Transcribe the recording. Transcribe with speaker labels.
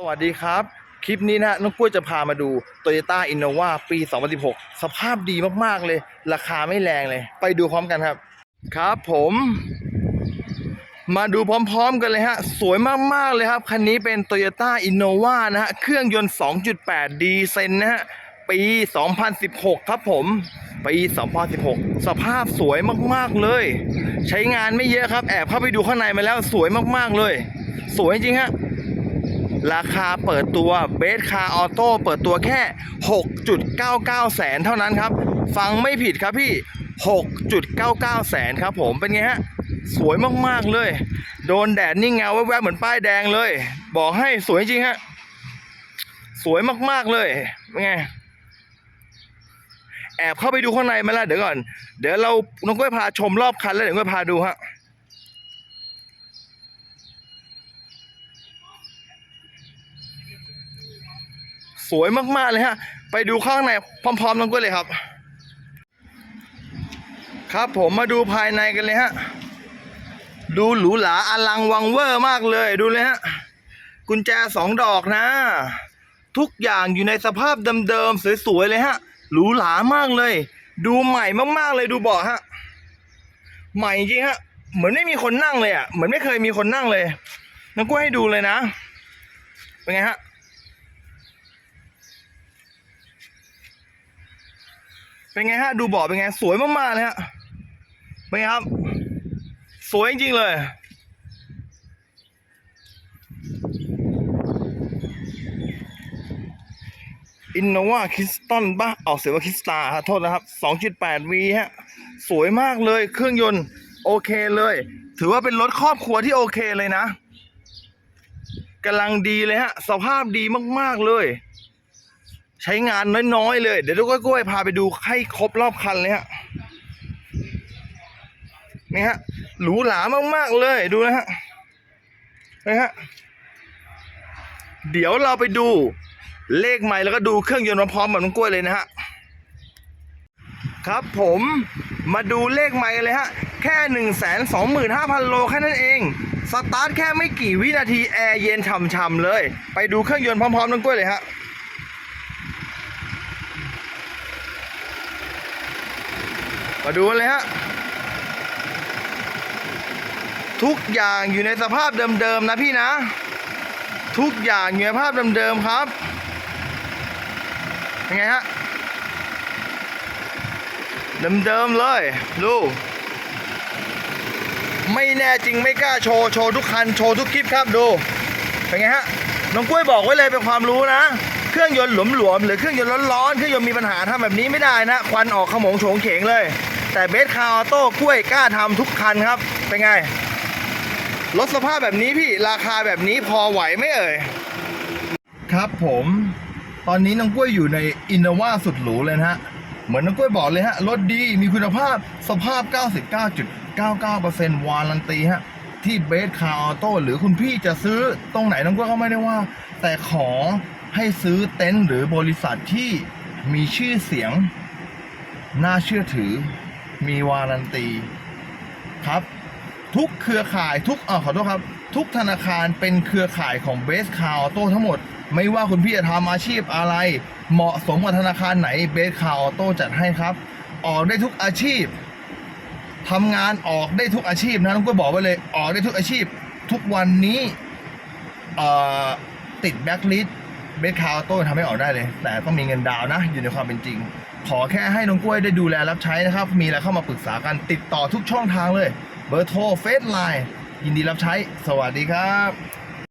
Speaker 1: สวัสดีครับ คลิปนี้นะฮะน้องกล้วยจะพามาดู Toyota Innova ปี 2016 สภาพดีมาก ๆ เลย ราคาไม่แรงเลย ไปดูพร้อมกันครับ ครับผม มาดูพร้อม ๆ กันเลยฮะ สวยมาก ๆ เลยครับ คันนี้เป็น Toyota Innova นะฮะ เครื่องยนต์ 2.8 ดีเซนนะฮะ ปี 2016 ครับผม ปี 2016 สภาพสวยมาก ๆ เลย ใช้งานไม่เยอะครับ แอบเข้าไปดูข้างในมาแล้วสวยมาก ๆ เลย สวยจริงฮะ ราคาเปิดตัวเบสคาออโต้เปิดตัวแค่ 6.99 แสนเท่านั้นครับ ฟังไม่ผิดครับพี่ 6.99 แสนครับผมเป็นไงฮะ สวยมากๆเลย โดนแดดนี่เงาแวบๆเหมือนป้ายแดงเลย บอกให้สวยจริงฮะ สวยมากๆเลยเป็นไงแอบเข้าไปดูข้างในมาล้วเดี๋ยวก่อน เดี๋ยวเราน้องก้อยพาชมรอบคันแล้วเดี๋ยวก้อยพาดูฮะ สวยมากๆเลยฮะ ไปดูข้างในพร้อมๆน้องก้อยเลยครับ ครับผมมาดูภายในกันเลยฮะ ดูหรูหราอลังวังเวอร์มากเลยดูเลยฮะ กุญแจสองดอกนะ ทุกอย่างอยู่ในสภาพเดิมๆสวยๆเลยฮะ หรูหรามากเลย ดูใหม่มากๆเลยดูเบาะฮะ ใหม่จริงฮะ เหมือนไม่มีคนนั่งเลยอะ เหมือนไม่เคยมีคนนั่งเลยน้องกุ้ยให้ดูเลยนะ เป็นไงฮะ เป็นไงฮะ ดูเบาะเป็นไง สวยมากๆเลยฮะเป็นไงครับ สวยจริงๆเลย อินโนวาคิสตันบ้าออกเสียงว่าคิสตาครับโทษนะครับ 2.8V ฮะ สวยมากเลยเครื่องยนต์ โอเคเลย ถือว่าเป็นรถครอบครัวที่โอเคเลยนะกำลังดีเลยฮะ สภาพดีมากๆเลย ช้งานน้อยๆเลย เดี๋ยวลูกกล้วยพาไปดูให้ครบรอบคันเลยฮะนี่ฮะหรูหรามากๆเลยดูนะฮะนี่ฮะเดี๋ยวเราไปดูเลขใหม่แล้วก็ดูเครื่องยนต์พร้อมๆกับน้องกล้วยเลยนะฮะครับผมมาดูเลขใหม่เลยฮะ แค่1นึ่งแสนสองหมื่นห้าพันโลแค่นั้นเอง สตาร์ทแค่ไม่กี่วินาที แอร์เย็นฉ่ำๆเลย ไปดูเครื่องยนต์พร้อมๆน้องกล้วยเลยฮะ มาดูกันเลยฮะ ทุกอย่างอยู่ในสภาพเดิมๆนะพี่นะ ทุกอย่างอยู่ในภาพเดิมๆครับเป็นไงฮะ เดิมๆเลยดูไม่แน่จริงไม่กล้าโชว์ โชว์ทุกคัน โชว์ทุกคลิปครับดู เป็นไงฮะ น้องกล้วยบอกไว้เลยเป็นความรู้นะ เครื่องยนต์หลวมๆหรือเครื่องยนต์ร้อนๆ เครื่องยนต์มีปัญหาทำแบบนี้ไม่ได้นะ ควันออกขโมงโฉงเฉงเลย แต่เบสคาร์ออโต้กล้วยกล้าทำทุกคันครับ เป็นไง รถสภาพแบบนี้พี่ราคาแบบนี้พอไหวไหมเอ่ย ครับผม ตอนนี้น้องกล้วยอยู่ในอินโนวาสุดหรูเลยนะฮะ เหมือนน้องกล้วยบอกเลยฮะ รถดีมีคุณภาพสภาพ 99.99%วารันตีฮะที่เบสคาร์ออโต้หรือคุณพี่จะซื้อตรงไหนน้องกล้วยก็ไม่ได้ว่า แต่ขอให้ซื้อเต็นท์หรือบริษัทที่มีชื่อเสียง น่าเชื่อถือ มีวารันตีครับ ทุกเครือข่ายทุกอ่าขอโทษครับ ทุกธนาคารเป็นเครือข่ายของเบสคาร์ออโต้ทั้งหมด ไม่ว่าคุณพี่จะทำอาชีพอะไร เหมาะสมกับธนาคารไหนเบสคาร์ออโต้จัดให้ครับ ออกได้ทุกอาชีพทำงานออกได้ทุกอาชีพนะต้องก็บอกไว้เลยออกได้ทุกอาชีพ ทุกวันนี้ติดแบ็คลิสเบสคาร์ออโต้ทำให้ออกได้เลย แต่ต้องมีเงินดาวน์นะอยู่ในความเป็นจริง ขอแค่ให้น้องกล้วยได้ดูแลรับใช้นะครับ มีอะไรเข้ามาปรึกษากันติดต่อทุกช่องทางเลย เบอร์โทรเฟซไลน์ยินดีรับใช้ สวัสดีครับ